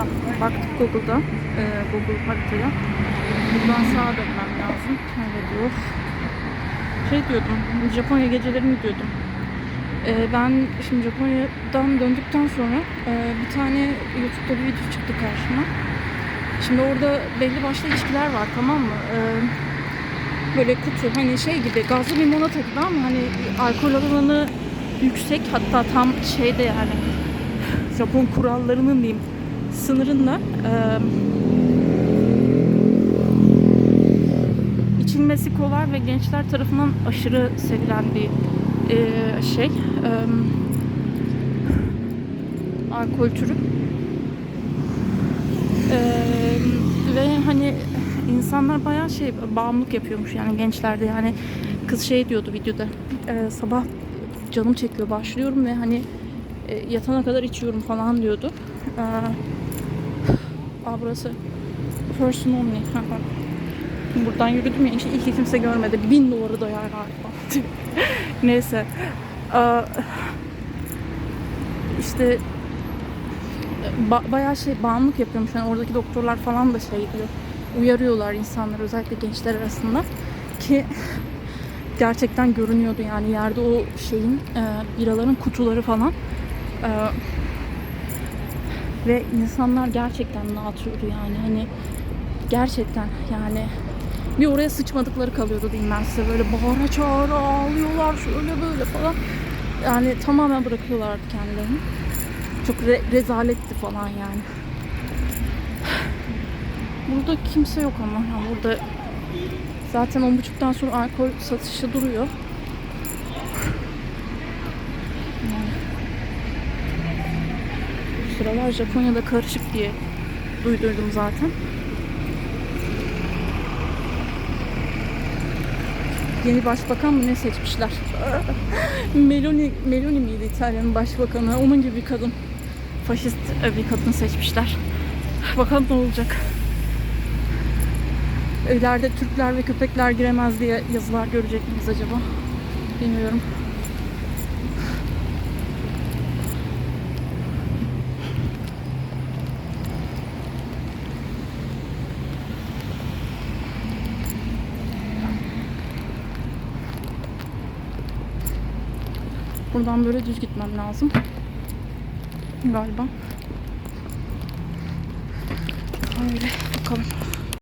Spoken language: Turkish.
Ha, baktık Google'da. Ee, Google haritaya. Buradan sağa dönmem lazım. Öyle diyor. Şey diyordum. Japonya gecelerini diyordum. Ee, ben şimdi Japonya'dan döndükten sonra e, bir tane YouTube'da bir video çıktı karşıma. Şimdi orada belli başlı içkiler var tamam mı? Ee, böyle kutu hani şey gibi gazlı limonata gibi ama hani alkol oranı yüksek hatta tam şeyde yani Japon kurallarının diyeyim sınırında eee içilmesi kolay ve gençler tarafından aşırı sevilen bir eee, şey eee, alkol türü Eee, ve hani insanlar bayağı şey bağımlılık yapıyormuş yani gençlerde yani kız şey diyordu videoda eee, sabah canım çekiyor başlıyorum ve hani e, yatana kadar içiyorum falan diyordu. Ee, aa burası person only. Buradan yürüdüm ya işte ilk kimse görmedi. Bin doları da yer galiba. Neyse. Aa, işte ba- bayağı şey bağımlılık yapıyormuş. Yani oradaki doktorlar falan da şey diyor. Uyarıyorlar insanlar özellikle gençler arasında ki gerçekten görünüyordu yani yerde o şeyin e, biraların kutuları falan e, ve insanlar gerçekten ne atıyordu yani hani gerçekten yani bir oraya sıçmadıkları kalıyordu diyeyim ben size. Böyle bağıra çağıra ağlıyorlar şöyle böyle falan. Yani tamamen bırakıyorlardı kendilerini. Çok re- rezaletti falan yani. Burada kimse yok ama. Yani burada Zaten on buçuktan sonra alkol satışı duruyor. Yani bu sıralar Japonya'da karışık diye duyduydum zaten. Yeni başbakan mı ne seçmişler? Meloni, Meloni miydi İtalya'nın başbakanı? Onun gibi bir kadın. Faşist bir kadın seçmişler. Bakalım ne olacak. İleride Türkler ve köpekler giremez diye yazılar görecek miyiz acaba? Bilmiyorum. Buradan böyle düz gitmem lazım. Galiba. Öyle bakalım.